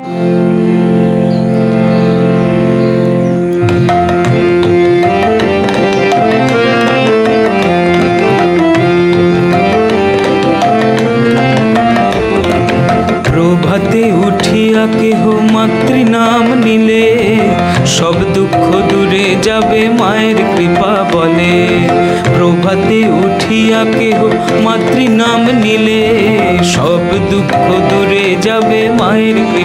প্রভাতে উঠিয়া কেহ মাতৃনাম নিলে, সব দুঃখ দূরে যাবে মায়ের কৃপা বলে। প্রভাতে উঠিয়া কেহ মাতৃনাম নিলে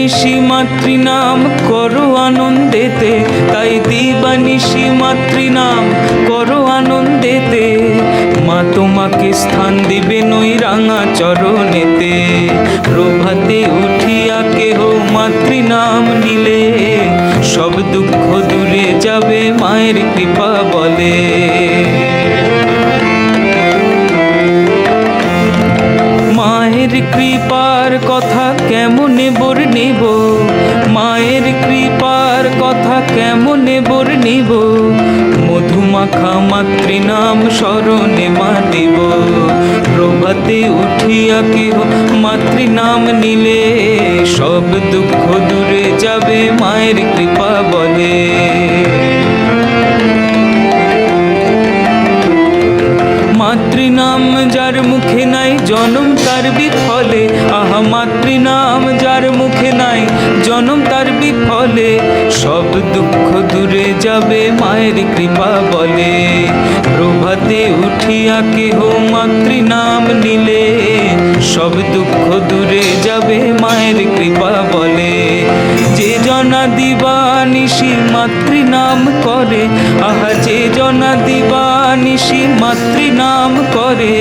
দিবানিশি মাতৃনাম করো আনন্দেতে, তাই দিবানিশি মাতৃনাম করো আনন্দেতে। মা তোমাকে স্থান দিবে নই রাঙা চরণেতে মায়ের কৃপার কথা কেমনে বর্ণিব? মায়ের কৃপার কথা কেমনে বর্ণিব? মধুমাখা মাতৃনাম স্মরণে মাতিব প্রভাতে উঠিয়া কেহ মাতৃনাম নিলে, সব দুঃখ দূরে যাবে মায়ের কৃপা। জনম তার বিফলে, আহা মাতৃনাম যার মুখে নাই। জনম তার বিফলে, সব দুঃখ দূরে যাবে মায়ের কৃপা বলে। প্রভাতে উঠিয়া কেহ মাতৃনাম নিলে, সব দুঃখ দূরে যাবে মায়ের কৃপা বলে। যে জনা দিবা দিবানিশি মাতৃনাম করে, আহা যে জনা মানুষই মাতৃনাম করে,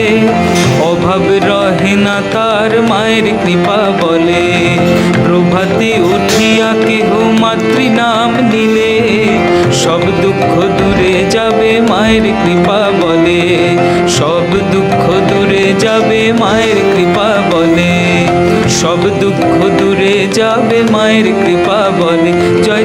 অভাব রহে না তার মায়ের কৃপা বলে। প্রভাতে উঠিয়া কেহ মাতৃনাম নিলে, সব দুঃখ দূরে যাবে মায়ের কৃপা বলে। সব দুঃখ দূরে যাবে মায়ের কৃপা বলে। সব দুঃখ দূরে যাবে মায়ের কৃপা বলে। জয়